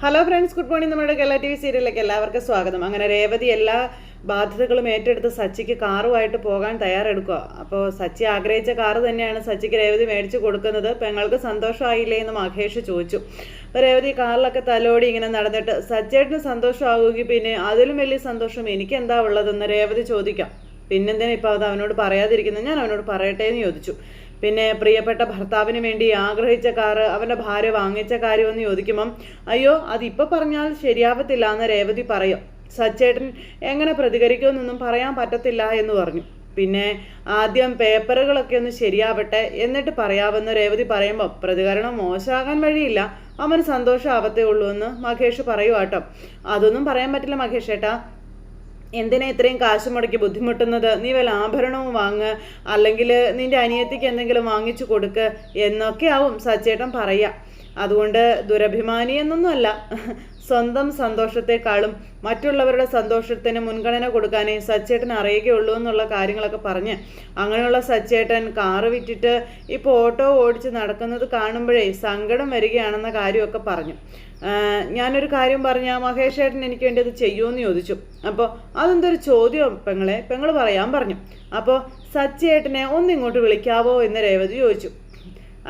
Hello friends good morning നമ്മുടെ Kerala T V സീരിയലിലേക്ക് എല്ലാവർക്കും സ്വാഗതം. അങ്ങനെ രേവതി എല്ലാ ബാധ്യതകളും ഏറ്റെടുത്ത് സച്ചിക്ക് കാറുമായിട്ട് പോകാൻ തയ്യാറെടുക്കുക. അപ്പോൾ സച്ചി ആഗ്രഹിച്ച കാറ് തന്നെയാണ് സച്ചിക്ക് രേവതി മേടിച്ചു കൊടുക്കുന്നത്. പെങ്ങൾക്ക് സന്തോഷമായില്ലേ എന്ന് മഹേഷ് ചോദിച്ചു. അപ്പോൾ രേവതി കാറിലൊക്കെ തലോടി ഇങ്ങനെ നടന്നിട്ട് സച്ചേട്ടന് സന്തോഷമാകുമെങ്കിൽ പിന്നെ അതിലും വലിയ സന്തോഷം എനിക്ക് എന്താ ഉള്ളതെന്ന് രേവതി ചോദിക്കാം. പിന്നെന്തിനാ ഇപ്പോൾ അത് അവനോട് പറയാതിരിക്കുന്നത്? ഞാൻ അവനോട് പറയട്ടെ എന്ന് ചോദിച്ചു. പിന്നെ പ്രിയപ്പെട്ട ഭർത്താവിന് വേണ്ടി ആഗ്രഹിച്ച കാറ് അവന്റെ ഭാര്യ വാങ്ങിച്ച കാര്യം കാര്യമെന്ന് ചോദിക്കുമ്പം അയ്യോ അതിപ്പോൾ പറഞ്ഞാൽ ശരിയാവത്തില്ല എന്ന് രേവതി പറയും. സച്ചേട്ടൻ എങ്ങനെ പ്രതികരിക്കുമെന്നൊന്നും പറയാൻ പറ്റത്തില്ല എന്ന് പറഞ്ഞു. പിന്നെ ആദ്യം പേപ്പറുകളൊക്കെ ഒന്ന് ശരിയാവട്ടെ എന്നിട്ട് പറയാമെന്ന് രേവതി പറയുമ്പോൾ പ്രതികരണം മോശമാകാൻ വഴിയില്ല. അവന് സന്തോഷമാവത്തേ ഉള്ളൂ എന്ന് മഹേഷ് പറയുവാട്ടോ അതൊന്നും പറയാൻ പറ്റില്ല മഹേഷ് ഏട്ടാ എന്തിനാ ഇത്രയും കാശ് മുടക്കി ബുദ്ധിമുട്ടുന്നത്? നീ വല്ല ആഭരണവും വാങ്ങ് അല്ലെങ്കിൽ നിന്റെ അനിയത്തിക്ക് എന്തെങ്കിലും വാങ്ങിച്ചു കൊടുക്ക് എന്നൊക്കെ ആവും സച്ചേട്ടൻ പറയുക അതുകൊണ്ട് ദുരഭിമാനി എന്നൊന്നുമല്ല. സ്വന്തം സന്തോഷത്തെക്കാളും മറ്റുള്ളവരുടെ സന്തോഷത്തിന് മുൻഗണന കൊടുക്കാനേ സച്ചേട്ടൻ അറിയുകയുള്ളൂ എന്നുള്ള കാര്യങ്ങളൊക്കെ പറഞ്ഞ് അങ്ങനെയുള്ള സച്ചേട്ടൻ കാറ് വിറ്റിട്ട് ഇപ്പോൾ ഓട്ടോ ഓടിച്ച് നടക്കുന്നത് കാണുമ്പോഴേ സങ്കടം വരികയാണെന്ന കാര്യമൊക്കെ പറഞ്ഞു. ഞാനൊരു കാര്യം പറഞ്ഞ മഹേഷ് ഏട്ടൻ എനിക്ക് വേണ്ടി അത് ചെയ്യുമെന്ന് ചോദിച്ചു. അപ്പോൾ അതെന്തൊരു ചോദ്യം പെങ്ങളെ? പെങ്ങൾ പറയാൻ പറഞ്ഞു. അപ്പോൾ സച്ചേട്ടനെ ഒന്നിങ്ങോട്ട് വിളിക്കാവോ എന്ന് രേവതി ചോദിച്ചു.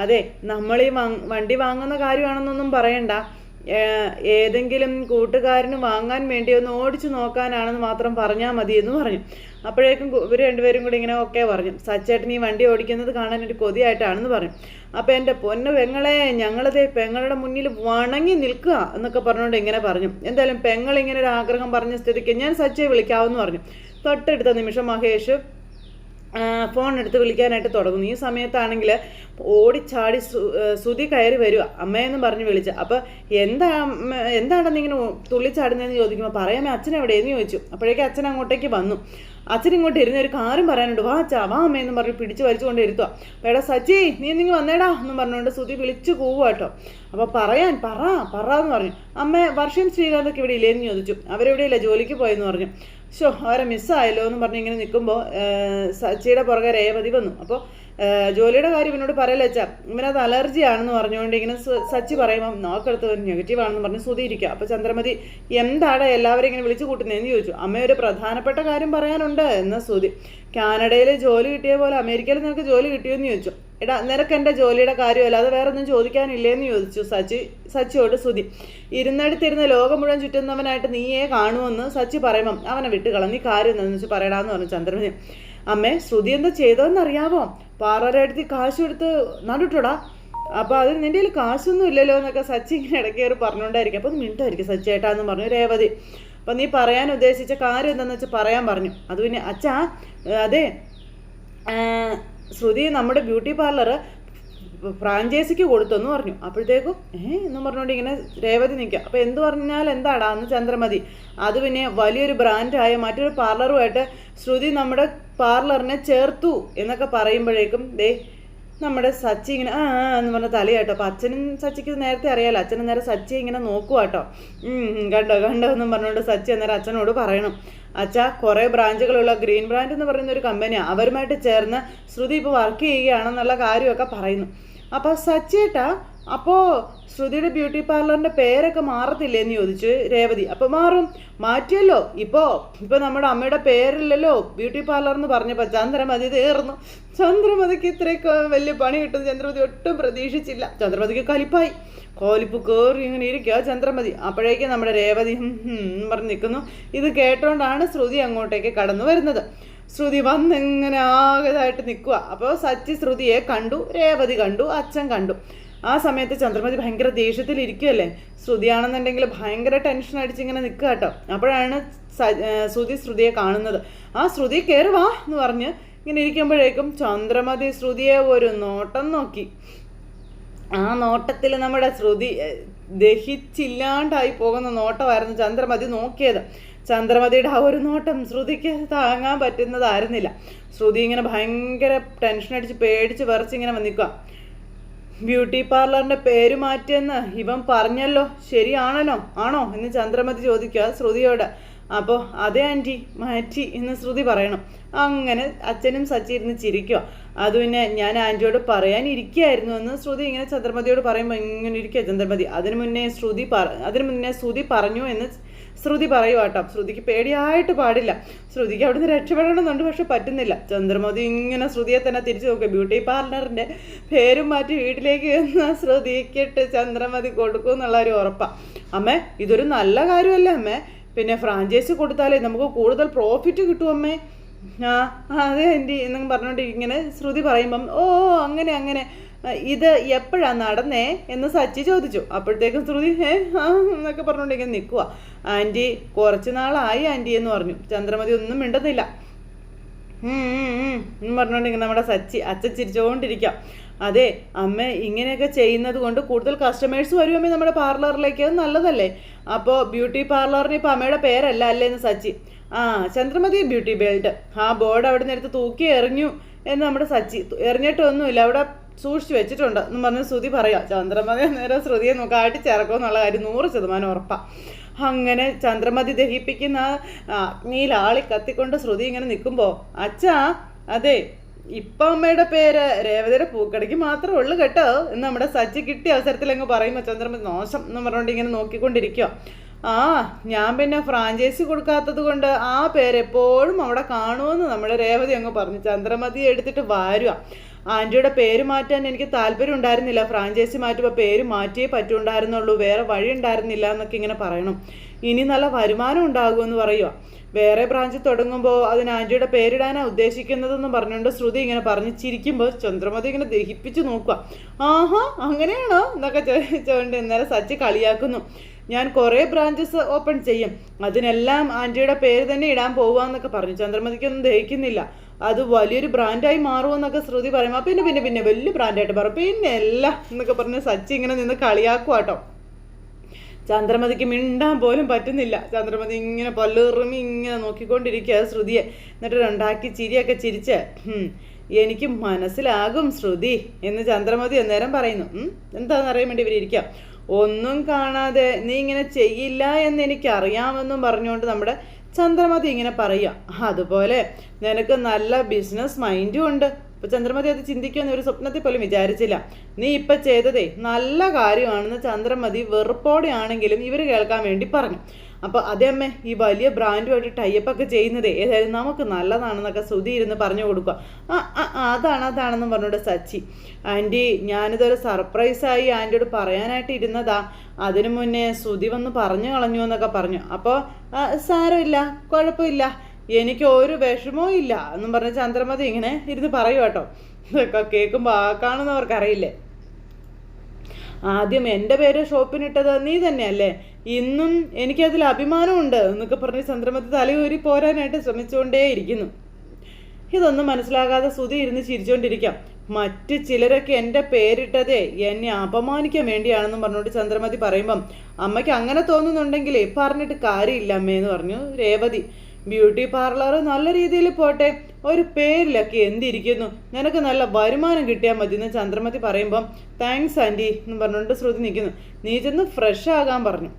അതെ നമ്മൾ ഈ വണ്ടി വാങ്ങുന്ന കാര്യമാണെന്നൊന്നും പറയണ്ട. ഏതെങ്കിലും കൂട്ടുകാരന് വാങ്ങാൻ വേണ്ടി ഒന്ന് ഓടിച്ചു നോക്കാനാണെന്ന് മാത്രം പറഞ്ഞാൽ മതി എന്ന് പറഞ്ഞു. അപ്പോഴേക്കും ഇവർ രണ്ടുപേരും കൂടി ഇങ്ങനെ ഒക്കെ പറഞ്ഞു. സച്ചേട്ടൻ ഈ വണ്ടി ഓടിക്കുന്നത് കാണാൻ ഒരു കൊതിയായിട്ടാണെന്ന് പറഞ്ഞു. അപ്പോൾ എന്റെ പൊന്ന പെങ്ങളെ ഞങ്ങളത് പെങ്ങളുടെ മുന്നിൽ വണങ്ങി നിൽക്കുക എന്നൊക്കെ പറഞ്ഞുകൊണ്ട് ഇങ്ങനെ പറഞ്ഞു. എന്തായാലും പെങ്ങൾ ഇങ്ങനെ ഒരു ആഗ്രഹം പറഞ്ഞ സ്ഥിതിക്ക് ഞാൻ സച്ചയെ വിളിക്കാമെന്ന് പറഞ്ഞു. തൊട്ടടുത്ത നിമിഷം മഹേഷ് ഫോൺ എടുത്ത് വിളിക്കാനായിട്ട് തുടങ്ങുന്നു ഈ സമയത്താണെങ്കിൽ ഓടിച്ചാടി സുതി കയറി വരിക. അമ്മയെന്നും പറഞ്ഞ് വിളിച്ച. അപ്പോൾ എന്താ എന്താണെന്ന് ഇങ്ങനെ തുള്ളിച്ചാടുന്നതെന്ന് ചോദിക്കുമ്പോൾ പറയാമേ അച്ഛൻ എവിടെയെന്ന് ചോദിച്ചു. അപ്പോഴേക്കും അച്ഛൻ അങ്ങോട്ടേക്ക് വന്നു. അച്ഛൻ ഇങ്ങോട്ട് ഇരുന്ന് ഒരു കാര്യം പറയാനുണ്ട്. വാ അച്ഛാ വാ അമ്മയെന്നും പറഞ്ഞ് പിടിച്ച് വലിച്ചുകൊണ്ട് ഇരുത്തുക എടാ സച്ചി നീ നിങ്ങൾ വന്നേടാ എന്ന് പറഞ്ഞുകൊണ്ട് സുതി വിളിച്ചു പോവുക കേട്ടോ. അപ്പോൾ പറയാൻ പറ പറ എന്ന് പറഞ്ഞു. അമ്മ വർഷം ശ്രീകാന്തൊക്കെ ഇവിടെ ഇല്ലേന്ന് ചോദിച്ചു. അവരെവിടെയില്ല? ജോലിക്ക് പോയെന്ന് പറഞ്ഞു. ഷോ അവരെ മിസ്സായല്ലോ എന്ന് പറഞ്ഞ് ഇങ്ങനെ നിൽക്കുമ്പോൾ സച്ചിയുടെ പുറകെ രേവതി വന്നു. അപ്പോൾ ജോലിയുടെ കാര്യം ഇവനോട് പറയല ഇവനത് അലർജി ആണെന്ന് പറഞ്ഞുകൊണ്ട് ഇങ്ങനെ സച്ചി പറയുമ്പോൾ നോക്കെടുത്ത് നെഗറ്റീവ് ആണെന്ന് പറഞ്ഞ് സ്തുതിയിരിക്കുക അപ്പോൾ ചന്ദ്രമതി എന്താണ് എല്ലാവരും ഇങ്ങനെ വിളിച്ചു കൂട്ടുന്നതെന്ന് ചോദിച്ചു. അമ്മ ഒരു പ്രധാനപ്പെട്ട കാര്യം പറയാനുണ്ട് എന്ന സ്തുതി കാനഡയിൽ ജോലി കിട്ടിയ പോലെ അമേരിക്കയിൽ നിങ്ങൾക്ക് ജോലി കിട്ടിയോന്ന് ചോദിച്ചു. എടാ നിനക്ക് എന്റെ ജോലിയുടെ കാര്യമല്ല അത് വേറെ ഒന്നും ചോദിക്കാനില്ലേന്ന് ചോദിച്ചു സച്ചി സച്ചിയോട് സുതി ഇരുന്നടുത്തിരുന്ന് ലോകം മുഴുവൻ ചുറ്റുന്നവനായിട്ട് നീയേ കാണുമെന്ന് സച്ചി പറയുമ്പം അവനെ വിട്ടുകള നീ കാര്യം എന്താണെന്ന് വെച്ച് പറയടാന്ന് പറഞ്ഞു ചന്ദ്രമതി. അമ്മേ ശ്രുതി എന്താ ചെയ്തതെന്ന് അറിയാവോ പാറയുടെ കാശ് എടുത്ത് നടുട്ടോടാ. അപ്പോൾ അതിന് നിന്റെ കയ്യിൽ കാശൊന്നും ഇല്ലല്ലോ എന്നൊക്കെ സച്ചി ഇങ്ങനെ ഇടയ്ക്ക് കയറി പറഞ്ഞുകൊണ്ടായിരിക്കും. അപ്പോൾ മിണ്ടായിരിക്കും സച്ചി ഏട്ടാന്ന് പറഞ്ഞു രേവതി. അപ്പം നീ പറയാൻ ഉദ്ദേശിച്ച കാര്യം എന്താണെന്ന് വെച്ചാൽ പറയാൻ പറഞ്ഞു. അത് പിന്നെ അച്ഛാ അതെ ശ്രുതി നമ്മുടെ ബ്യൂട്ടി പാർലർ ഫ്രാഞ്ചൈസിക്ക് കൊടുത്തെന്ന് പറഞ്ഞു. അപ്പോഴത്തേക്കും ഏ? എന്ന് പറഞ്ഞുകൊണ്ട് ഇങ്ങനെ രേവതി നിൽക്കുക. അപ്പോൾ എന്ത് പറഞ്ഞാൽ എന്താടാ അന്ന് ചന്ദ്രമതി? അത് പിന്നെ വലിയൊരു ബ്രാൻഡായ മറ്റൊരു പാർലറുമായിട്ട് ശ്രുതി നമ്മുടെ പാർലറിനെ ചേർത്തു എന്നൊക്കെ പറയുമ്പോഴേക്കും ദേ നമ്മുടെ സച്ചി ഇങ്ങനെ ആ എന്ന് പറഞ്ഞ തലയാട്ടോ അപ്പം അച്ഛനും സച്ചിക്ക് നേരത്തെ അറിയാലോ. അച്ഛനും നേരെ സച്ചി ഇങ്ങനെ നോക്കുക കേട്ടോ. കണ്ടോ കണ്ടോ എന്നും പറഞ്ഞുകൊണ്ട് സച്ചി അന്നേരം അച്ഛനോട് പറയണം. അച്ഛാ കുറേ ബ്രാഞ്ചുകളുള്ള ഗ്രീൻ ബ്രാൻഡ് എന്ന് പറയുന്ന ഒരു കമ്പനിയാണ് അവരുമായിട്ട് ചേർന്ന് ശ്രുതി ഇപ്പോൾ വർക്ക് ചെയ്യുകയാണെന്നുള്ള കാര്യമൊക്കെ പറയുന്നു. അപ്പോൾ സച്ചിയേട്ടാ അപ്പോൾ ശ്രുതിയുടെ ബ്യൂട്ടി പാർലറിന്റെ പേരൊക്കെ മാറത്തില്ലേ എന്ന് ചോദിച്ചു രേവതി. അപ്പോൾ മാറും. മാറ്റിയല്ലോ. ഇപ്പോൾ ഇപ്പോൾ നമ്മുടെ അമ്മയുടെ പേരില്ലല്ലോ. ബ്യൂട്ടി പാർലർ എന്ന് പറഞ്ഞപ്പോൾ ചന്ദ്രമതി തീർന്നു. ചന്ദ്രമതിക്ക് ഇത്രയൊക്കെ വലിയ പണി കിട്ടും ചന്ദ്രമതി ഒട്ടും പ്രതീക്ഷിച്ചില്ല. ചന്ദ്രമതിക്ക് കലിപ്പായി. കോലിപ്പ് കയറി ഇങ്ങനെ ഇരിക്കുക ചന്ദ്രമതി. അപ്പോഴേക്കും നമ്മുടെ രേവതി പറഞ്ഞ് നിൽക്കുന്നു. ഇത് കേട്ടോണ്ടാണ് ശ്രുതി അങ്ങോട്ടേക്ക് കടന്നു വരുന്നത്. ശ്രുതി വന്നിങ്ങനെ ആകതായിട്ട് നിൽക്കുക അപ്പോൾ സച്ചി ശ്രുതിയെ കണ്ടു. രേവതി കണ്ടു. അച്ഛൻ കണ്ടു. ആ സമയത്ത് ചന്ദ്രമതി ഭയങ്കര ദേഷ്യത്തിൽ ഇരിക്കുമല്ലേ ശ്രുതിയാണെന്നുണ്ടെങ്കിൽ ഭയങ്കര ടെൻഷൻ അടിച്ച് ഇങ്ങനെ നിൽക്കുക കേട്ടോ. അപ്പോഴാണ് ശ്രുതി ശ്രുതിയെ കാണുന്നത്. ആ ശ്രുതി കയറി വാ എന്ന് പറഞ്ഞ് ഇങ്ങനെ ഇരിക്കുമ്പോഴേക്കും ചന്ദ്രമതി ശ്രുതിയെ ഒരു നോട്ടം നോക്കി. ആ നോട്ടത്തിൽ നമ്മുടെ ശ്രുതി ദഹിച്ചില്ലാണ്ടായി പോകുന്ന നോട്ടമായിരുന്നു ചന്ദ്രമതി നോക്കിയത്. ചന്ദ്രമതിയുടെ ആ ഒരു നോട്ടം ശ്രുതിക്ക് താങ്ങാൻ പറ്റുന്നതായിരുന്നില്ല. ശ്രുതി ഇങ്ങനെ ഭയങ്കര ടെൻഷൻ അടിച്ച് പേടിച്ച് വിറച്ച് ഇങ്ങനെ വന്നിക്കുക. ബ്യൂട്ടി പാർലറിന്റെ പേര് മാറ്റിയെന്ന് ഇവൻ പറഞ്ഞല്ലോ. ശരിയാണല്ലോ? ആണോ? എന്ന് ചന്ദ്രമതി ചോദിക്കുക ശ്രുതിയോട്. അപ്പോൾ അതെ ആന്റി മാറ്റി എന്ന് ശ്രുതി പറയണം. അങ്ങനെ അച്ഛനും സച്ചി ഇരുന്ന് ചിരിക്കുക. അത് പിന്നെ ഞാൻ ആന്റിയോട് പറയാനിരിക്കുകയായിരുന്നു എന്ന് ശ്രുതി ഇങ്ങനെ ചന്ദ്രമതിയോട് പറയുമ്പോൾ ഇങ്ങനെ ഇരിക്കുക ചന്ദ്രമതി. അതിനു മുന്നേ ശ്രുതി പറ അതിനു മുന്നേ ശ്രുതി പറഞ്ഞു എന്ന് ശ്രുതി പറയുവാട്ടോ ശ്രുതിക്ക് പേടിയായിട്ട് പാടില്ല. ശ്രുതിക്ക് അവിടുന്ന് രക്ഷപ്പെടണമെന്നുണ്ട് പക്ഷെ പറ്റുന്നില്ല. ചന്ദ്രമതി ഇങ്ങനെ ശ്രുതിയെ തന്നെ തിരിച്ചു നോക്കുക ബ്യൂട്ടി പാർലറിന്റെ പേരും മാറ്റി വീട്ടിലേക്ക് എന്ന ശ്രുതിക്കിട്ട് ചന്ദ്രമതി കൊടുക്കും എന്നുള്ള ഒരു ഉറപ്പാണ് അമ്മേ ഇതൊരു നല്ല കാര്യമല്ലേ അമ്മേ? പിന്നെ ഫ്രാഞ്ചൈസി കൊടുത്താലേ നമുക്ക് കൂടുതൽ പ്രോഫിറ്റ് കിട്ടും അമ്മേ. ആ അതെ എന്റെ എന്നും പറഞ്ഞുകൊണ്ട് ഇങ്ങനെ ശ്രുതി പറയുമ്പം ഓ അങ്ങനെ അങ്ങനെ. ഇത് എപ്പോഴാണ് നടന്നേ എന്ന് സച്ചി ചോദിച്ചു. അപ്പോഴത്തേക്കും ശ്രുതി ഏ ആ എന്നൊക്കെ പറഞ്ഞുകൊണ്ടിരിക്കാൻ നിൽക്കുക ആന്റി കുറച്ച് നാളായി ആന്റി എന്ന് പറഞ്ഞു. ചന്ദ്രമതി ഒന്നും മിണ്ടുന്നില്ല എന്ന് പറഞ്ഞുകൊണ്ട് നമ്മുടെ സച്ചി അച്ഛൻ ചിരിച്ചുകൊണ്ടിരിക്കാം അതെ അമ്മ ഇങ്ങനെയൊക്കെ ചെയ്യുന്നത് കൊണ്ട് കൂടുതൽ കസ്റ്റമേഴ്സ് വരുമ്പോൾ നമ്മുടെ പാർലറിലേക്ക് അത് നല്ലതല്ലേ? അപ്പോൾ ബ്യൂട്ടി പാർലറിന് ഇപ്പോൾ അമ്മയുടെ പേരല്ല അല്ലേ എന്ന് സച്ചി. ആ ചന്ദ്രമതി ബ്യൂട്ടി ബെൽറ്റ് ആ ബോർഡ് അവിടെ നിന്ന് എടുത്ത് തൂക്കി എറിഞ്ഞു. എന്ന് നമ്മുടെ സച്ചി. എറിഞ്ഞിട്ടൊന്നുമില്ല. അവിടെ സൂക്ഷിച്ചു വെച്ചിട്ടുണ്ട് എന്ന് പറഞ്ഞ് ശ്രുതി പറയാം ചന്ദ്രമതി നേരെ ശ്രുതിയെ നോക്കാട്ടി ചേർക്കുമെന്നുള്ള കാര്യം നൂറ് ശതമാനം ഉറപ്പാണ് അങ്ങനെ ചന്ദ്രമതി ദഹിപ്പിക്കുന്ന അഗ്നിയിൽ ആളി കത്തിക്കൊണ്ട് ശ്രുതി ഇങ്ങനെ നിൽക്കുമ്പോൾ അച്ഛാ അതെ ഇപ്പം അമ്മയുടെ പേര് രേവതിയുടെ പൂക്കടയ്ക്ക് മാത്രമേ ഉള്ളൂ കേട്ടോ എന്ന് നമ്മുടെ സച്ചി കിട്ടിയ അവസരത്തിൽ അങ്ങ് പറയുമ്പോൾ ചന്ദ്രമതി മോശം എന്ന് പറഞ്ഞുകൊണ്ട് ഇങ്ങനെ നോക്കിക്കൊണ്ടിരിക്കുക ആ ഞാൻ പിന്നെ ഫ്രാഞ്ചൈസി കൊടുക്കാത്തത് കൊണ്ട് ആ പേര് എപ്പോഴും അവിടെ കാണുമെന്ന് നമ്മുടെ രേവതി അങ്ങ് പറഞ്ഞു. ചന്ദ്രമതി എടുത്തിട്ട് വാരുക ആന്റിയുടെ പേര് മാറ്റാൻ എനിക്ക് താല്പര്യം ഉണ്ടായിരുന്നില്ല ഫ്രാഞ്ചൈസി മാറ്റുമ്പോൾ പേര് മാറ്റിയേ പറ്റുണ്ടായിരുന്നുള്ളൂ. വേറെ വഴി ഉണ്ടായിരുന്നില്ല എന്നൊക്കെ ഇങ്ങനെ പറയണം. ഇനി നല്ല വരുമാനം ഉണ്ടാകുമെന്ന് പറയുക വേറെ ബ്രാഞ്ച് തുടങ്ങുമ്പോൾ അതിന് ആന്റിയുടെ പേരിടാനാണ് ഉദ്ദേശിക്കുന്നതെന്ന് പറഞ്ഞുകൊണ്ട് ശ്രുതി ഇങ്ങനെ പറഞ്ഞ് ചിരിക്കുമ്പോൾ ചന്ദ്രമതി ഇങ്ങനെ ദഹിപ്പിച്ച് നോക്കുക ആഹാ അങ്ങനെയാണോ? എന്നൊക്കെ ചോദിച്ചുകൊണ്ട് ഇന്നലെ സച്ചി കളിയാക്കുന്നു. ഞാൻ കുറേ ബ്രാഞ്ചസ് ഓപ്പൺ ചെയ്യും. അതിനെല്ലാം ആന്റിയുടെ പേര് തന്നെ ഇടാൻ പോവാന്നൊക്കെ പറഞ്ഞു. ചന്ദ്രമതിക്കൊന്നും ദഹിക്കുന്നില്ല. അത് വലിയൊരു ബ്രാൻഡായി മാറുമെന്നൊക്കെ ശ്രുതി പറയുമ്പോൾ പിന്നെ പിന്നെ പിന്നെ വലിയ ബ്രാൻഡായിട്ട് പറയും പിന്നെ എല്ലാം എന്നൊക്കെ പറഞ്ഞ് സച്ചി ഇങ്ങനെ നിന്ന് കളിയാക്കുവാട്ടോ ചന്ദ്രമതിക്ക് മിണ്ടാൻ പോലും പറ്റുന്നില്ല. ചന്ദ്രമതി ഇങ്ങനെ പല്ലുറുമി ഇങ്ങനെ നോക്കിക്കൊണ്ടിരിക്കുക ശ്രുതിയെ. എന്നിട്ട് രണ്ടാക്കി ചിരിയൊക്കെ ചിരിച്ച് എനിക്ക് മനസ്സിലാകും ശ്രുതി എന്ന് ചന്ദ്രമതി അന്നേരം പറയുന്നു. എന്താണെന്ന് അറിയാൻ വേണ്ടി ഇവരിയ്ക്കാം ഒന്നും കാണാതെ നീ ഇങ്ങനെ ചെയ്യില്ല എന്ന് എനിക്കറിയാമെന്നും പറഞ്ഞുകൊണ്ട് നമ്മുടെ ചന്ദ്രമതി ഇങ്ങനെ പറയുക അതുപോലെ നിനക്ക് നല്ല ബിസിനസ് മൈൻഡും ഉണ്ട്. ഇപ്പൊ ചന്ദ്രമതി അത് ചിന്തിക്കുമെന്ന് ഒരു സ്വപ്നത്തിൽ പോലും വിചാരിച്ചില്ല. നീ ഇപ്പം ചെയ്തതേ നല്ല കാര്യമാണെന്ന് ചന്ദ്രമതി വെറുപ്പോടെയാണെങ്കിലും ഇവർ കേൾക്കാൻ വേണ്ടി പറഞ്ഞു. അപ്പോൾ അതേ അമ്മേ ഈ വലിയ ബ്രാൻഡുമായിട്ട് ടൈപ്പ് ഒക്കെ ചെയ്യുന്നതേ ഏതായാലും നമുക്ക് നല്ലതാണെന്നൊക്കെ ശ്രുതി ഇരുന്ന് പറഞ്ഞു കൊടുക്കുക. ആ അതാണ് അതാണെന്നും പറഞ്ഞോണ്ട് സച്ചി. ആന്റി ഞാനിതൊരു സർപ്രൈസായി ആന്റിയോട് പറയാനായിട്ട് ഇരുന്നതാ. അതിനു മുന്നേ ശ്രുതി വന്ന് പറഞ്ഞു കളഞ്ഞു എന്നൊക്കെ പറഞ്ഞു. അപ്പോൾ സാരമില്ല കുഴപ്പമില്ല. എനിക്ക് ഒരു വിഷമവും ഇല്ല എന്നും പറഞ്ഞ ചന്ദ്രമതി ഇങ്ങനെ ഇരുന്ന് പറയൂ കേട്ടോ ഇതൊക്കെ കേൾക്കുമ്പോൾ ആ കാണുന്നവർക്കറിയില്ലേ? ആദ്യം എന്റെ പേര് ഷോപ്പിനിട്ടത് നീ തന്നെയല്ലേ? ഇന്നും എനിക്കതിൽ അഭിമാനമുണ്ട് എന്നൊക്കെ പറഞ്ഞ് ചന്ദ്രമതി തലയൂരി പോരാനായിട്ട് ശ്രമിച്ചുകൊണ്ടേയിരിക്കുന്നു. ഇതൊന്നും മനസ്സിലാകാതെ സുതി ഇരുന്ന് ചിരിച്ചുകൊണ്ടിരിക്കാം മറ്റ് ചിലരൊക്കെ എന്റെ പേരിട്ടതേ എന്നെ അപമാനിക്കാൻ വേണ്ടിയാണെന്നും പറഞ്ഞുകൊണ്ട് ചന്ദ്രമതി പറയുമ്പം അമ്മയ്ക്ക് അങ്ങനെ തോന്നുന്നുണ്ടെങ്കിൽ പറഞ്ഞിട്ട് കാര്യമില്ല അമ്മയെന്ന് പറഞ്ഞു രേവതി. ബ്യൂട്ടി പാർലർ നല്ല രീതിയിൽ പോട്ടെ. ഒരു പേരിലൊക്കെ എന്തിരിക്കുന്നു? നിനക്ക് നല്ല വരുമാനം കിട്ടിയാൽ മതി എന്ന് ചന്ദ്രമതി പറയുമ്പം താങ്ക്സ് ആന്റി എന്ന് പറഞ്ഞുകൊണ്ട് ശ്രുതി നിൽക്കുന്നു. നീ ചെന്ന് ഫ്രഷ് ആകാൻ പറഞ്ഞു.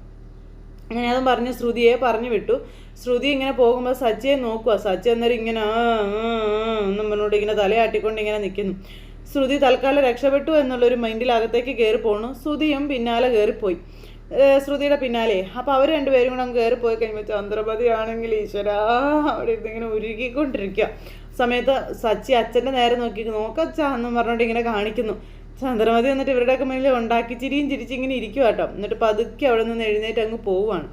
അങ്ങനെ അതും പറഞ്ഞ് ശ്രുതിയെ പറഞ്ഞു വിട്ടു. ശ്രുതി ഇങ്ങനെ പോകുമ്പോൾ സച്ചിയെ നോക്കുക സച്ച അന്നേരം ഇങ്ങനെ എന്നും പറഞ്ഞുകൊണ്ട് ഇങ്ങനെ തലയാട്ടിക്കൊണ്ട് ഇങ്ങനെ നിൽക്കുന്നു. ശ്രുതി തൽക്കാലം രക്ഷപ്പെട്ടു എന്നുള്ളൊരു മൈൻഡിലകത്തേക്ക് കയറി പോണു. ശ്രുതിയും പിന്നാലെ കയറിപ്പോയി ശ്രുതിയുടെ പിന്നാലെ. അപ്പോൾ അവർ രണ്ടുപേരും കൂടെ അങ്ങ് കയറി പോയി കഴിയുമ്പോൾ ചന്ദ്രപതി ആണെങ്കിൽ ഈശ്വര അവിടെ ഇങ്ങനെ ഉരുകിക്കൊണ്ടിരിക്കുക സമയത്ത് സച്ചി അച്ഛന്റെ നേരെ നോക്കി നോക്കച്ചാ എന്ന് പറഞ്ഞുകൊണ്ട് ഇങ്ങനെ കാണിക്കുന്നു. ചന്ദ്രമതി എന്നിട്ട് ഇവരുടെയൊക്കെ മുന്നിൽ ഉണ്ടാക്കി ചിരിയും ചിരിച്ചിങ്ങനെ ഇരിക്കുക കേട്ടോ. എന്നിട്ട് പതുക്കെ അവിടെ നിന്ന് എഴുന്നേറ്റ് അങ്ങ് പോവുകയാണ്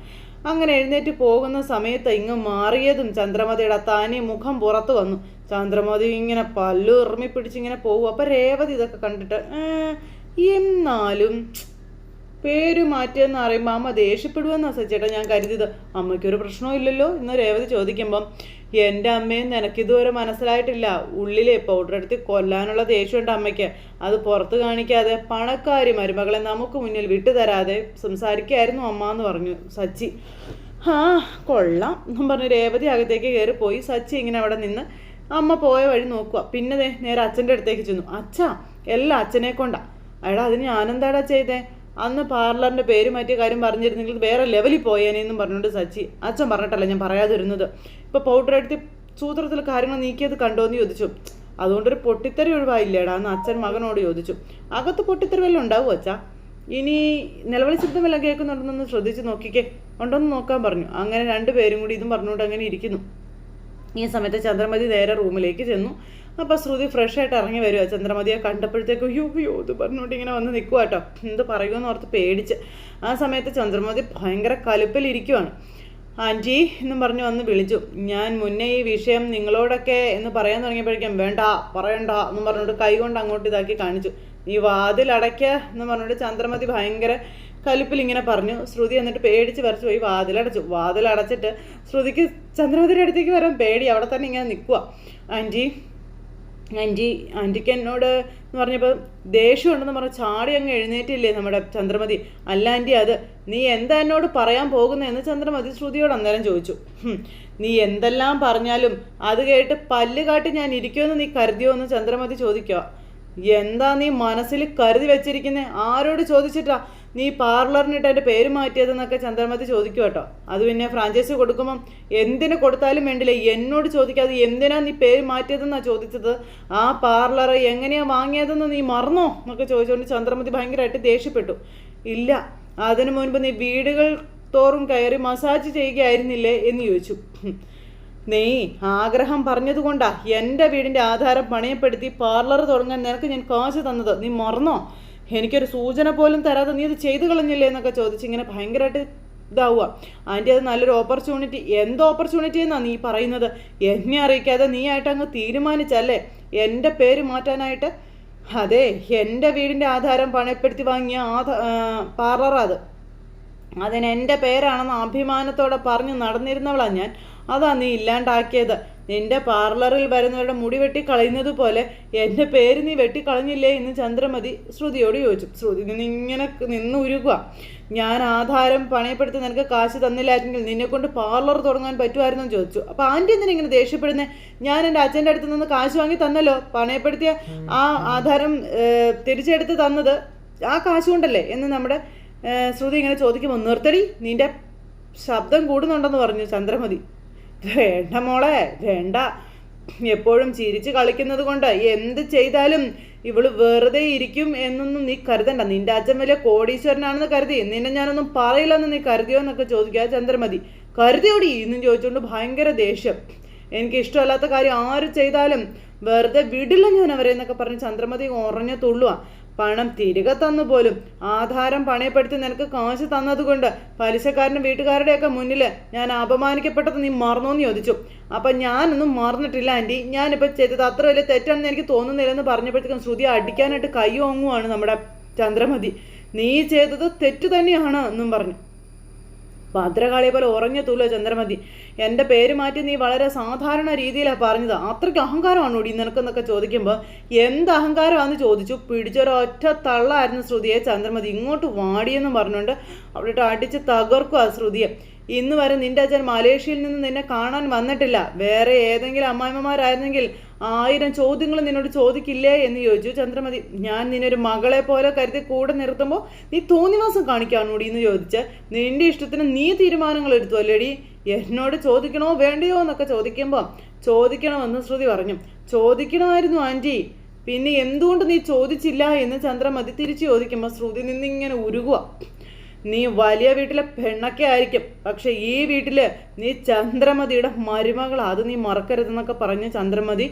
അങ്ങനെ എഴുന്നേറ്റ് പോകുന്ന സമയത്ത് ഇങ്ങ് മാറിയതും ചന്ദ്രമതിയുടെ താനി മുഖം പുറത്ത് വന്നു. ചന്ദ്രമതി ഇങ്ങനെ പല്ലു ഇറമി പിടിച്ചിങ്ങനെ പോകും അപ്പം രേവതി ഇതൊക്കെ കണ്ടിട്ട് എന്നാലും പേര് മാറ്റിയെന്ന് അറിയുമ്പോൾ അമ്മ ദേഷ്യപ്പെടുമെന്നാണ് സച്ചേട്ടാ ഞാൻ കരുതിയത്. അമ്മയ്ക്കൊരു പ്രശ്നവും ഇല്ലല്ലോ എന്ന് രേവതി ചോദിക്കുമ്പം എന്റെ അമ്മയും നിനക്കിതുവരെ മനസ്സിലായിട്ടില്ല. ഉള്ളിലെ പൗഡർ എടുത്ത് കൊല്ലാനുള്ള ദേഷ്യമുണ്ട് അമ്മയ്ക്ക്. അത് പുറത്ത് കാണിക്കാതെ പണക്കാരി മരുമകളെ നമുക്ക് മുന്നിൽ വിട്ടുതരാതെ സംസാരിക്കായിരുന്നു അമ്മ എന്ന് പറഞ്ഞു സച്ചി. ആ കൊള്ളാം എന്നും പറഞ്ഞ് രേവതി അകത്തേക്ക് കയറി പോയി സച്ചി ഇങ്ങനെ അവിടെ നിന്ന് അമ്മ പോയ വഴി നോക്കുക പിന്നെ നേരെ അച്ഛന്റെ അടുത്തേക്ക് ചെന്നു. അച്ഛാ എല്ലാം അച്ഛനെ കൊണ്ടാ. അയാൾ അതിന് ഞാനെന്താടാ ചെയ്തേ? അന്ന് പാർലറിന്റെ പേര് മാറ്റിയ കാര്യം പറഞ്ഞിരുന്നെങ്കിൽ വേറെ ലെവലിൽ പോയേനെന്നും പറഞ്ഞുകൊണ്ട് സച്ചി അച്ഛൻ പറഞ്ഞിട്ടല്ല ഞാൻ പറയാതിരുന്നത്. ഇപ്പോൾ പൗഡർ എടുത്ത് സൂത്രത്തിൽ കാര്യങ്ങൾ നീക്കിയത് കണ്ടോ എന്ന് ചോദിച്ചു. അതുകൊണ്ടൊരു പൊട്ടിത്തെറി ഒഴിവായില്ലേടാ എന്ന് അച്ഛൻ മകനോട് ചോദിച്ചു. അകത്ത് പൊട്ടിത്തെറി വല്ലതും ഉണ്ടാവും അച്ഛാ? ഇനി നിലവിളി ശബ്ദം വല്ലതും കേൾക്കുന്നുണ്ടെന്നൊന്ന് ശ്രദ്ധിച്ച് നോക്കിക്കേ. ഉണ്ടോന്ന് നോക്കാൻ പറഞ്ഞു. അങ്ങനെ രണ്ടുപേരും കൂടി ഇതും പറഞ്ഞുകൊണ്ട് അങ്ങനെ ഇരിക്കുന്നു. ഈ സമയത്ത് ചന്ദ്രമതി നേരെ റൂമിലേക്ക് ചെന്നു. അപ്പോൾ ശ്രുതി ഫ്രഷ് ആയിട്ട് ഇറങ്ങി വരിക ചന്ദ്രമതിയെ കണ്ടപ്പോഴത്തേക്കും അയ്യോ അയ്യോ ഇത് പറഞ്ഞുകൊണ്ട് ഇങ്ങനെ വന്ന് നിൽക്കുക കേട്ടോ. എന്ത് പറയുമെന്ന് ഓർത്ത് പേടിച്ച്. ആ സമയത്ത് ചന്ദ്രമതി ഭയങ്കര കലുപ്പിലിരിക്കുവാണ് ആന്റി എന്നും പറഞ്ഞ് വന്ന് വിളിച്ചു. ഞാൻ മുന്നേ ഈ വിഷയം നിങ്ങളോടൊക്കെ എന്ന് പറയാൻ തുടങ്ങിയപ്പോഴേക്കും വേണ്ട പറയണ്ട എന്നും പറഞ്ഞുകൊണ്ട് കൈകൊണ്ട് അങ്ങോട്ട് ഇതാക്കി കാണിച്ചു. നീ വാതിൽ അടയ്ക്ക എന്ന് പറഞ്ഞുകൊണ്ട് ചന്ദ്രമതി ഭയങ്കര കലിപ്പിൽ ഇങ്ങനെ പറഞ്ഞു. ശ്രുതി എന്നിട്ട് പേടിച്ച് വരച്ച് പോയി വാതിലടച്ചു വാതിലടച്ചിട്ട് ശ്രുതിക്ക് ചന്ദ്രമതിയുടെ അടുത്തേക്ക് വരാൻ പേടി അവിടെ തന്നെ ഇങ്ങനെ നിൽക്കുക ആന്റി ആന്റി ആന്റിക്ക് എന്നോട് എന്ന് പറഞ്ഞപ്പോൾ ദേഷ്യമുണ്ടെന്ന് പറഞ്ഞ് ചാടി അങ്ങ് എഴുന്നേറ്റില്ലേ നമ്മുടെ ചന്ദ്രമതി? അല്ല ആന്റി അത് നീ എന്താ എന്നോട് പറയാൻ പോകുന്നതെന്ന് ചന്ദ്രമതി ശ്രുതിയോട് അന്നേരം ചോദിച്ചു. നീ എന്തെല്ലാം പറഞ്ഞാലും അത് കേട്ട് പല്ല് കാട്ടി ഞാൻ ഇരിക്കുമെന്ന് നീ കരുതിയോ എന്ന് ചന്ദ്രമതി ചോദിക്കുക. എന്താ നീ മനസ്സിൽ കരുതി വെച്ചിരിക്കുന്നത് ആരോട് ചോദിച്ചിട്ടാ? നീ പാർലറിനിട്ട് എന്റെ പേര് മാറ്റിയതെന്നൊക്കെ ചന്ദ്രമതി ചോദിക്കും കേട്ടോ. അത് പിന്നെ ഫ്രാഞ്ചൈസി കൊടുക്കുമ്പം എന്തിന് കൊടുത്താലും വേണ്ടില്ല. എന്നോട് ചോദിക്കാതെ എന്തിനാ നീ പേര് മാറ്റിയതെന്നാ ചോദിച്ചത്? ആ പാർലർ എങ്ങനെയാ വാങ്ങിയതെന്ന് നീ മറന്നോ? എന്നൊക്കെ ചോദിച്ചുകൊണ്ട് ചന്ദ്രമതി ഭയങ്കരമായിട്ട് ദേഷ്യപ്പെട്ടു. ഇല്ല അതിനു മുൻപ് നീ വീടുകൾ തോറും കയറി മസാജ് ചെയ്യുകയായിരുന്നില്ലേ എന്ന് ചോദിച്ചു. നീ ആഗ്രഹം പറഞ്ഞതുകൊണ്ടാ എന്റെ വീടിന്റെ ആധാരം പണയപ്പെടുത്തി പാർലർ തുടങ്ങാൻ നിനക്ക് ഞാൻ കാശ് തന്നത്. നീ മറന്നോ? എനിക്കൊരു സൂചന പോലും തരാതെ നീ അത് ചെയ്തു കളഞ്ഞില്ലേ എന്നൊക്കെ ചോദിച്ച് ഇങ്ങനെ ഭയങ്കരമായിട്ട് ഇതാവുക ആന്റി അത് നല്ലൊരു ഓപ്പർച്യൂണിറ്റി എന്ത് ഓപ്പർച്യൂണിറ്റി എന്നാണ് നീ പറയുന്നത്? എന്നെ അറിയിക്കാതെ നീ ആയിട്ട് അങ്ങ് തീരുമാനിച്ചല്ലേ? എന്റെ പേര് മാറ്റാനായിട്ട്? അതെ എന്റെ വീടിന്റെ ആധാരം പണയപ്പെടുത്തി വാങ്ങിയ ആധാ അത്. അതിന് എന്റെ പേരാണെന്ന് അഭിമാനത്തോടെ പറഞ്ഞു നടന്നിരുന്നവളാണ് ഞാൻ. അതാ നീ ഇല്ലാണ്ടാക്കിയത്. നിന്റെ പാർലറിൽ വരുന്നവരുടെ മുടി വെട്ടി കളയുന്നത് പോലെ എന്റെ പേര് നീ വെട്ടിക്കളഞ്ഞില്ലേ എന്ന് ചന്ദ്രമതി ശ്രുതിയോട് ചോദിച്ചു. ശ്രുതി നിന്ന് ഇങ്ങനെ നിന്ന് ഉരുകുക ഞാൻ ആധാരം പണയപ്പെടുത്തി നിനക്ക് കാശ് തന്നില്ലായിരുന്നെങ്കിൽ നിന്നെ കൊണ്ട് പാർലർ തുടങ്ങാൻ പറ്റുമായിരുന്നു? ചോദിച്ചു. അപ്പോൾ ആന്റി എന്തിനാ ഇങ്ങനെ ദേഷ്യപ്പെടുന്നത് ഞാൻ എന്റെ അച്ഛന്റെ അടുത്ത് നിന്ന് കാശ് വാങ്ങി തന്നല്ലോ. പണയപ്പെടുത്തിയ ആ ആധാരം തിരിച്ചെടുത്ത് തന്നത് ആ കാശ് കൊണ്ടല്ലേ? എന്ന് നമ്മുടെ ശ്രുതി ഇങ്ങനെ ചോദിക്കുമ്പോൾ നിർത്തടി നിന്റെ ശബ്ദം കൂടുന്നുണ്ടെന്ന് പറഞ്ഞു ചന്ദ്രമതി. വേണ്ട മോളെ വേണ്ട. എപ്പോഴും ചിരിച്ച് കളിക്കുന്നത് കൊണ്ട് എന്ത് ചെയ്താലും ഇവൾ വെറുതെ ഇരിക്കും എന്നൊന്നും നീ കരുതണ്ട. നിന്റെ അച്ഛൻ വലിയ കോടീശ്വരനാണെന്ന് കരുതി. നിന്നെ ഞാനൊന്നും പറയില്ലെന്ന് നീ കരുതിയോ എന്നൊക്കെ ചോദിക്കുക ചന്ദ്രമതി കരുതിയോടി ഇന്നും ചോദിച്ചുകൊണ്ട് ഭയങ്കര ദേഷ്യം. എനിക്ക് ഇഷ്ടമല്ലാത്ത കാര്യം ആര് ചെയ്താലും വെറുതെ വിടില്ല ഞാൻ അവരെ എന്നൊക്കെ പറഞ്ഞ് ചന്ദ്രമതി ഉറഞ്ഞു തുള്ളുക പണം തിരികെ തന്നു പോലും. ആധാരം പണയപ്പെടുത്തി നിനക്ക് കാശ് തന്നതുകൊണ്ട് പലിശക്കാരനും വീട്ടുകാരുടെയൊക്കെ മുന്നിൽ ഞാൻ അപമാനിക്കപ്പെട്ടത് നീ മറന്നോന്ന് ചോദിച്ചു. അപ്പം ഞാനൊന്നും മറന്നിട്ടില്ല ആന്റി. ഞാനിപ്പോൾ ചെയ്തത് അത്ര വലിയ തെറ്റാണെന്ന് എനിക്ക് തോന്നുന്നില്ലെന്ന് പറഞ്ഞപ്പോഴത്തേക്കും ശ്രുതി അടിക്കാനായിട്ട് കൈ ഓങ്ങുവാണ് നമ്മുടെ ചന്ദ്രമതി. നീ ചെയ്തത് തെറ്റു തന്നെയാണ് എന്നും പറഞ്ഞു. ഭദ്രകാളിയെ പോലെ ഉറഞ്ഞ തൂലോ ചന്ദ്രമതി. എന്റെ പേര് മാറ്റി നീ വളരെ സാധാരണ രീതിയിലാണ് പറഞ്ഞത്. അത്രയ്ക്ക് അഹങ്കാരമാണ് ഓടി നിനക്കെന്നൊക്കെ ചോദിക്കുമ്പോൾ എന്ത് അഹങ്കാരമാണെന്ന് ചോദിച്ചു. പിടിച്ചൊരൊറ്റ തള്ളായിരുന്നു ശ്രുതിയെ ചന്ദ്രമതി. ഇങ്ങോട്ട് വാടിയെന്ന് പറഞ്ഞുകൊണ്ട് അവിടെ അടിച്ച് തകർക്കുക ശ്രുതിയെ. ഇന്ന് വരെ നിന്റെ അച്ഛൻ മലേഷ്യയിൽ നിന്ന് നിന്നെ കാണാൻ വന്നിട്ടില്ല. വേറെ ഏതെങ്കിലും അമ്മായിമ്മമാരായിരുന്നെങ്കിൽ ആയിരം ചോദ്യങ്ങൾ നിന്നോട് ചോദിക്കില്ലേ എന്ന് ചോദിച്ചു. ചന്ദ്രമതി ഞാൻ നിന്നൊരു മകളെ പോലെ കരുതി കൂടെ നിർത്തുമ്പോൾ നീ തോന്നിവാസം കാണിക്കാണോടി എന്ന് ചോദിച്ച് നിന്റെ ഇഷ്ടത്തിന് നീ തീരുമാനങ്ങൾ എടുത്തു അല്ലേടി? എന്നോട് ചോദിക്കണോ വേണ്ടയോ എന്നൊക്കെ ചോദിക്കുമ്പോൾ ചോദിക്കണമെന്ന് ശ്രുതി പറഞ്ഞു. ചോദിക്കണമായിരുന്നു ആന്റി പിന്നെ എന്തുകൊണ്ട് നീ ചോദിച്ചില്ല എന്ന് ചന്ദ്രമതി തിരിച്ചു ചോദിക്കുമ്പോൾ ശ്രുതി നിന്നിങ്ങനെ ഉരുകുക നീ വലിയ വീട്ടിലെ പെണ്ണൊക്കെ ആയിരിക്കും. പക്ഷെ ഈ വീട്ടിൽ നീ ചന്ദ്രമതിയുടെ മരുമകൾ അത് നീ മറക്കരുതെന്നൊക്കെ പറഞ്ഞ് ചന്ദ്രമതി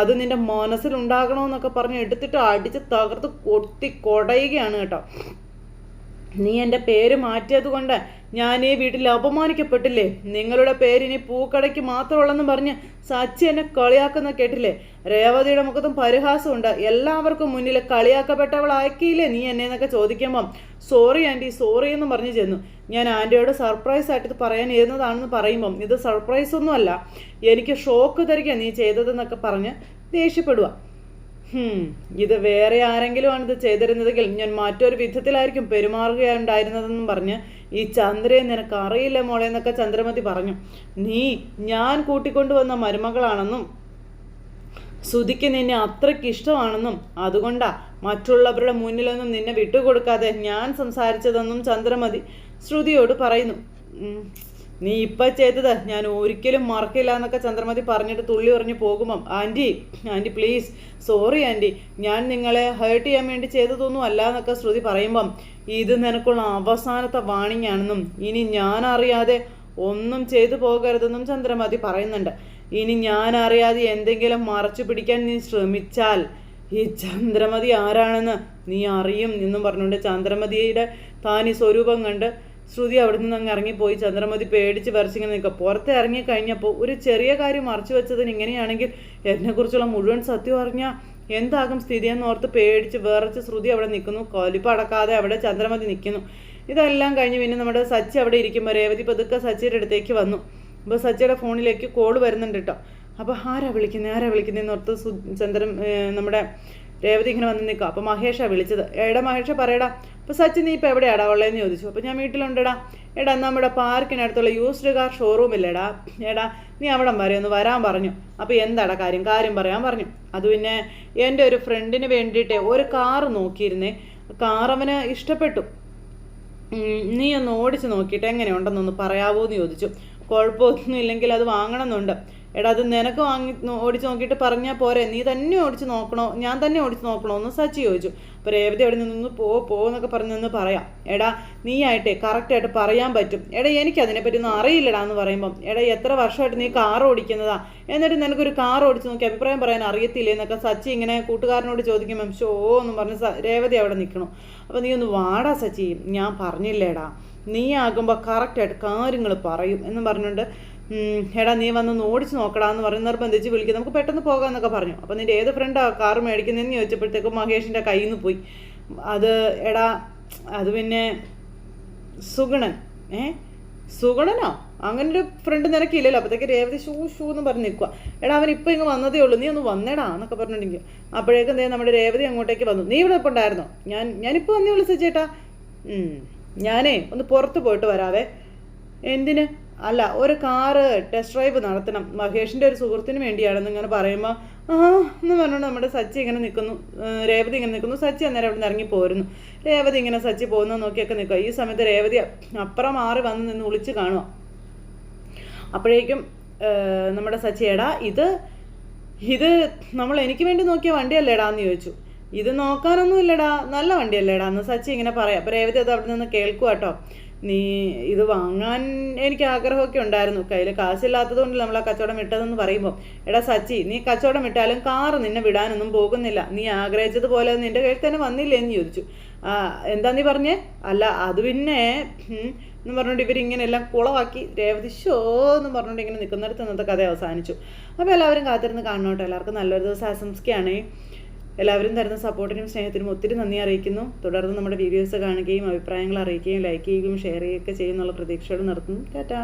അത് നിന്റെ മനസ്സിലുണ്ടാകണമെന്നൊക്കെ പറഞ്ഞ് എടുത്തിട്ട് അടിച്ച് തകർത്ത് കൊത്തി കൊടയുകയാണ് കേട്ടോ. നീ എന്റെ പേര് മാറ്റിയത് കൊണ്ട് ഞാൻ ഈ വീട്ടിൽ അപമാനിക്കപ്പെട്ടില്ലേ? നിങ്ങളുടെ പേരിനി പൂക്കടയ്ക്ക് മാത്രമുള്ളെന്ന് പറഞ്ഞ് സച്ചി എന്നെ കളിയാക്കുന്ന കേട്ടില്ലേ? രേവതിയുടെ മുഖത്തും പരിഹാസമുണ്ട്. എല്ലാവർക്കും മുന്നിൽ കളിയാക്കപ്പെട്ടവളാക്കിയില്ലേ നീ എന്നെ എന്നൊക്കെ ചോദിക്കുമ്പം സോറി ആന്റി സോറി എന്ന് പറഞ്ഞു ചെന്നു. ഞാൻ ആന്റിയോട് സർപ്രൈസ് ആയിട്ട് ഇത് പറയാൻ ഇരുന്നതാണെന്ന് പറയുമ്പം ഇത് സർപ്രൈസ് ഒന്നുമല്ല. എനിക്ക് ഷോക്ക് തരിക നീ ചെയ്തതെന്നൊക്കെ പറഞ്ഞ് ദേഷ്യപ്പെടുക ഇത് വേറെ ആരെങ്കിലും ആണ് ഇത് ചെയ്തിരുന്നതെങ്കിൽ ഞാൻ മറ്റൊരു വിധത്തിലായിരിക്കും പെരുമാറുകയുണ്ടായിരുന്നതെന്നും പറഞ്ഞ് ഈ ചന്ദ്രയെ നിനക്ക് അറിയില്ല മോളെ എന്നൊക്കെ ചന്ദ്രമതി പറഞ്ഞു. നീ ഞാൻ കൂട്ടിക്കൊണ്ടുവന്ന മരുമകളാണെന്നും സുധിക്ക് നിന്നെ അത്രയ്ക്ക് ഇഷ്ടമാണെന്നും അതുകൊണ്ടാ മറ്റുള്ളവരുടെ മുന്നിലൊന്നും നിന്നെ വിട്ടുകൊടുക്കാതെ ഞാൻ സംസാരിച്ചതെന്നും ചന്ദ്രമതി ശ്രുതിയോട് പറയുന്നു. നീ ഇപ്പം ചെയ്തത്. ഞാൻ ഒരിക്കലും മറക്കില്ല എന്നൊക്കെ ചന്ദ്രമതി പറഞ്ഞിട്ട് തുള്ളി പറഞ്ഞു പോകുമ്പം aunty aunty please sorry aunty ഞാൻ നിങ്ങളെ ഹേർട്ട് ചെയ്യാൻ വേണ്ടി ചെയ്തതൊന്നും അല്ല എന്നൊക്കെ ശ്രുതി പറയുമ്പം ഇത് നിനക്കുള്ള അവസാനത്തെ വാണിംഗ് ആണെന്നും ഇനി ഞാൻ അറിയാതെ ഒന്നും ചെയ്തു പോകരുതെന്നും ചന്ദ്രമതി പറയുന്നുണ്ട്. ഇനി ഞാൻ അറിയാതെ എന്തെങ്കിലും മറച്ചു പിടിക്കാൻ നീ ശ്രമിച്ചാൽ ഈ ചന്ദ്രമതി ആരാണെന്ന് നീ അറിയും എന്നും പറഞ്ഞുകൊണ്ട് ചന്ദ്രമതിയുടെ താൻ ഈ സ്വരൂപം കണ്ട് ശ്രുതി അവിടെ നിന്ന് അങ്ങ് ഇറങ്ങിപ്പോയി. ചന്ദ്രമതി പേടിച്ച് വരച്ചിങ്ങനെ നിൽക്കുക. പുറത്ത് ഇറങ്ങിക്കഴിഞ്ഞപ്പോൾ ഒരു ചെറിയ കാര്യം മറച്ചു വെച്ചതിന് ഇങ്ങനെയാണെങ്കിൽ എന്നെക്കുറിച്ചുള്ള മുഴുവൻ സത്യം അറിഞ്ഞാൽ എന്താകും സ്ഥിതിയെന്ന് ഓർത്ത് പേടിച്ച് വേറച്ച് ശ്രുതി അവിടെ നിൽക്കുന്നു. കൊലിപ്പ് അടക്കാതെ അവിടെ ചന്ദ്രമതി നിൽക്കുന്നു. ഇതെല്ലാം കഴിഞ്ഞ് പിന്നെ നമ്മുടെ സച്ചി അവിടെ ഇരിക്കുമ്പോൾ രേവതി പതുക്കെ സച്ചിയുടെ അടുത്തേക്ക് വന്നു. അപ്പോൾ സച്ചിയുടെ ഫോണിലേക്ക് കോൾ വരുന്നുണ്ട് കേട്ടോ. അപ്പോൾ ആരാ വിളിക്കുന്നത് ആരാ വിളിക്കുന്നതെന്ന് ഓർത്ത് ചന്ദ്രൻ നമ്മുടെ രേവതി ഇങ്ങനെ വന്ന് നിൽക്കുക. അപ്പോൾ മഹേഷാണ് വിളിച്ചത് എടാ മഹേഷ പറയടാ അപ്പോൾ സച്ചിൻ നീ ഇപ്പോൾ എവിടെയാടാ ഉള്ളതെന്ന് ചോദിച്ചു. അപ്പോൾ ഞാൻ വീട്ടിലുണ്ടെടാ. എടാ നമ്മുടെ പാർക്കിനടുത്തുള്ള യൂസ്ഡ് കാർ ഷോറൂമില്ലടാ എടാ നീ അവിടെ വരെ ഒന്ന് വരാൻ പറഞ്ഞു. അപ്പോൾ എന്താടാ കാര്യം? കാര്യം പറയാൻ പറഞ്ഞു. അത് പിന്നെ എന്റെ ഒരു ഫ്രണ്ടിന് വേണ്ടിയിട്ട് ഒരു കാറ് നോക്കിയിരുന്നേ. കാർ അവന് ഇഷ്ടപ്പെട്ടു. നീ ഒന്ന് ഓടിച്ച് നോക്കിയിട്ട് എങ്ങനെയുണ്ടെന്നൊന്ന് പറയാവോ എന്ന് ചോദിച്ചു. കുഴപ്പമൊന്നും ഇല്ലെങ്കിൽ അത് വാങ്ങണമെന്നുണ്ട്. എടാ അത് നിനക്ക് വാങ്ങി ഓടിച്ച് നോക്കിയിട്ട് പറഞ്ഞാൽ പോരെ. നീ തന്നെ ഓടിച്ച് നോക്കണോ? ഞാൻ തന്നെ ഓടിച്ച് നോക്കണോ എന്ന് സച്ചി ചോദിച്ചു. അപ്പോൾ രേവതി അവിടെ നിന്ന് പോ പോ എന്നൊക്കെ പറഞ്ഞു നിന്ന് പറയാം. എടാ നീ ആയിട്ടെ കറക്റ്റായിട്ട് പറയാൻ പറ്റും. എടാ എനിക്ക് അതിനെപ്പറ്റി ഒന്നും അറിയില്ലടാ എന്ന് പറയുമ്പം എടാ എത്ര വർഷമായിട്ട് നീ കാർ ഓടിക്കുന്നതാ? എന്നിട്ട് നിനക്കൊരു കാർ ഓടിച്ച് നോക്കി അഭിപ്രായം പറയാൻ അറിയത്തില്ലേ എന്നൊക്കെ സച്ചി ഇങ്ങനെ കൂട്ടുകാരനോട് ചോദിക്കുമ്പം ഷോ എന്ന് പറഞ്ഞ് രേവതി അവിടെ നിൽക്കണം അപ്പോൾ നീ ഒന്ന് വാടാ സച്ചി ഞാൻ പറഞ്ഞില്ലേടാ. നീ ആകുമ്പോൾ കറക്റ്റായിട്ട് കാര്യങ്ങൾ പറയും എന്ന് പറഞ്ഞുകൊണ്ട് എടാ നീ വന്നൊന്ന് ഓടിച്ച് നോക്കടാന്ന് പറഞ്ഞ് നിർബന്ധിച്ച് വിളിക്കും. നമുക്ക് പെട്ടെന്ന് പോകാമെന്നൊക്കെ പറഞ്ഞു. അപ്പോൾ നിന്റെ ഏത് ഫ്രണ്ടാ കാർ മേടിക്കുന്നതെന്ന് ചോദിച്ചപ്പോഴത്തേക്കും മഹേഷിന്റെ കയ്യിൽ നിന്ന് പോയി. അത് എടാ അത് പിന്നെ സുഗണൻ. ഏ? സുഗണനോ? അങ്ങനെ ഒരു ഫ്രണ്ട് നിനക്കില്ലല്ലോ. അപ്പോഴത്തേക്ക് രേവതി ഷൂ ഷൂ എന്ന് പറഞ്ഞ് നിൽക്കുക എടാ അവൻ ഇപ്പോൾ ഇങ്ങ് വന്നതേ ഉള്ളൂ. നീ ഒന്ന് വന്നേടാ എന്നൊക്കെ പറഞ്ഞിട്ടുണ്ടെങ്കിൽ. അപ്പോഴേക്കും ദേ നമ്മുടെ രേവതി അങ്ങോട്ടേക്ക് വന്നു. നീ ഇവിടെ ഇപ്പോൾ ഉണ്ടായിരുന്നോ? ഞാൻ ഞാനിപ്പോൾ വന്നേ ഉള്ളൂ ചേട്ടാ. ഞാനേ ഒന്ന് പുറത്ത് പോയിട്ട് വരാവേ. എന്തിന്? അല്ല ഒരു കാറ് ടെസ്റ്റ് ഡ്രൈവ് നടത്തണം. മഹേഷിന്റെ ഒരു സുഹൃത്തിന് വേണ്ടിയാണെന്ന് ഇങ്ങനെ പറയുമ്പോൾ ആ എന്ന് പറഞ്ഞുകൊണ്ട് നമ്മുടെ സച്ചി ഇങ്ങനെ നിൽക്കുന്നു രേവതി ഇങ്ങനെ നിൽക്കുന്നു സച്ചി അന്നേരം അവിടെ നിന്ന് ഇറങ്ങി പോരുന്നു. രേവതി ഇങ്ങനെ സച്ചി പോകുന്നത് നോക്കിയൊക്കെ നിൽക്കുക. ഈ സമയത്ത് രേവതി അപ്പുറം മാറി വന്ന് നിന്ന് വിളിച്ച് കാണുക അപ്പോഴേക്കും നമ്മുടെ സച്ചിയേടാ ഇത് ഇത് നമ്മൾ എനിക്ക് വേണ്ടി നോക്കിയ വണ്ടിയല്ലേടാ? എന്ന് ചോദിച്ചു. ഇത് നോക്കാനൊന്നും ഇല്ലടാ നല്ല വണ്ടിയല്ലേടാ. എന്ന് സച്ചി ഇങ്ങനെ പറയാം. അപ്പോൾ രേവതി അത് അവിടെ നിന്ന് കേൾക്കുക കേട്ടോ. നീ ഇത് വാങ്ങാൻ എനിക്ക് ആഗ്രഹമൊക്കെ ഉണ്ടായിരുന്നു. കയ്യിൽ കാശില്ലാത്തത് കൊണ്ട് നമ്മൾ ആ കച്ചവടം വിട്ടതെന്ന് പറയുമ്പോൾ എടാ സച്ചി നീ കച്ചവടം വിട്ടാലും കാറ് നിന്നെ വിടാനൊന്നും പോകുന്നില്ല. നീ ആഗ്രഹിച്ചതുപോലെ നിന്റെ കയ്യിൽ തന്നെ വന്നില്ലേ എന്ന് ചോദിച്ചു. ആ എന്താ നീ പറഞ്ഞേ? അല്ല അത് പിന്നെ എന്ന് പറഞ്ഞുകൊണ്ട് ഇവരിങ്ങനെ എല്ലാം കുളവാക്കി രേവതി ഷോ എന്ന് പറഞ്ഞുകൊണ്ട് ഇങ്ങനെ നിൽക്കുന്നിടത്ത് ഇന്നത്തെ കഥ അവസാനിച്ചു. അപ്പോൾ എല്ലാവരും കാത്തിരുന്ന് കാണണോട്ടോ എല്ലാവർക്കും നല്ലൊരു ദിവസം ആശംസിക്കുകയാണേ. എല്ലാവരും തരുന്ന സപ്പോർട്ടിനും സ്നേഹത്തിനും ഒത്തിരി നന്ദി അറിയിക്കുന്നു. തുടർന്ന് നമ്മുടെ വീഡിയോസ് കാണുകയും അഭിപ്രായങ്ങൾ അറിയിക്കുകയും ലൈക്ക് ചെയ്യുകയും ഷെയർ ചെയ്യുകയൊക്കെ ചെയ്യുന്നുള്ള പ്രതീക്ഷയോട് നിർത്തുന്നു. ടാറ്റാ.